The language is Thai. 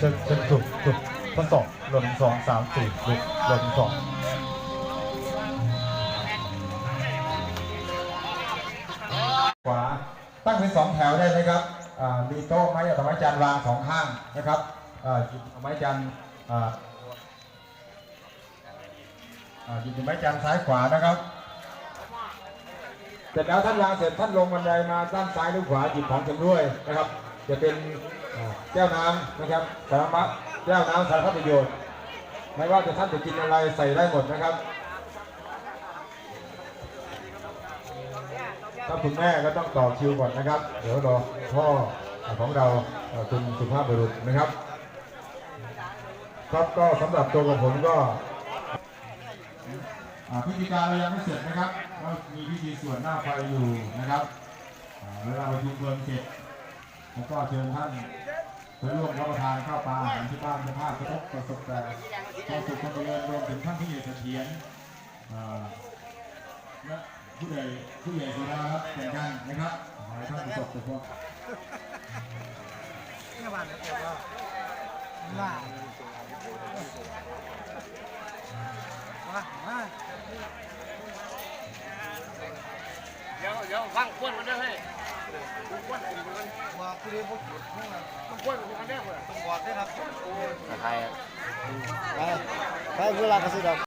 สามสี่ลุกลงสองขวาตั้งเป็นสองแถวได้ไหมครับมีโต๊ะไม้ดอกไม้จันวางสองข้างนะครับหยิบไม้จันอ่าอ่าหยิบไม้จันซ้ายขวานะครับเสร็จแล้วท่านวางเสร็จท่านลงบันไดมาด้านซ้ายหรือขวาหยิบของชำร่วยนะครับ จะเป็นแก้วน้ำนะครับสารพัดแก้วน้ำสารพัดประโยชน์ ไม่ว่าจะท่านจะกินอะไรใส่ได้หมดนะครับ ถ้าคุณแม่ก็ต้องต่อคิวก่อนนะครับ เดี๋ยวรอพ่อของเราคุณสุภาพบุรุษนะครับครับก็สำหรับตัวของผมก็พิธีการเรายังไม่เสร็จนะครับก็มีพิธีส่วนหน้าไฟอยู่นะครับเวลาประชุมเพลิงเสร็จ แล้วก็เชิญท่านไปร่วมรับประทานข้าวปลาอาหารที่บ้านสภาพกระทบประสบแต่ความสุขความเจริญรวมถึงท่านผู้ใหญ่เสถียรและผู้ใหญ่ผู้ใหญ่สุราครับแต่งกันนะครับขอให้ท่านประสบแต่ความว่าว่าว่าเดี๋ยวเดี๋ยวฟังควนมันได้ให้ควนมันว่าผู้เรียนพวกขุดพวกนั้นต้องควนมัน ไทยครับไทยไปไปเวลาก็สิดอก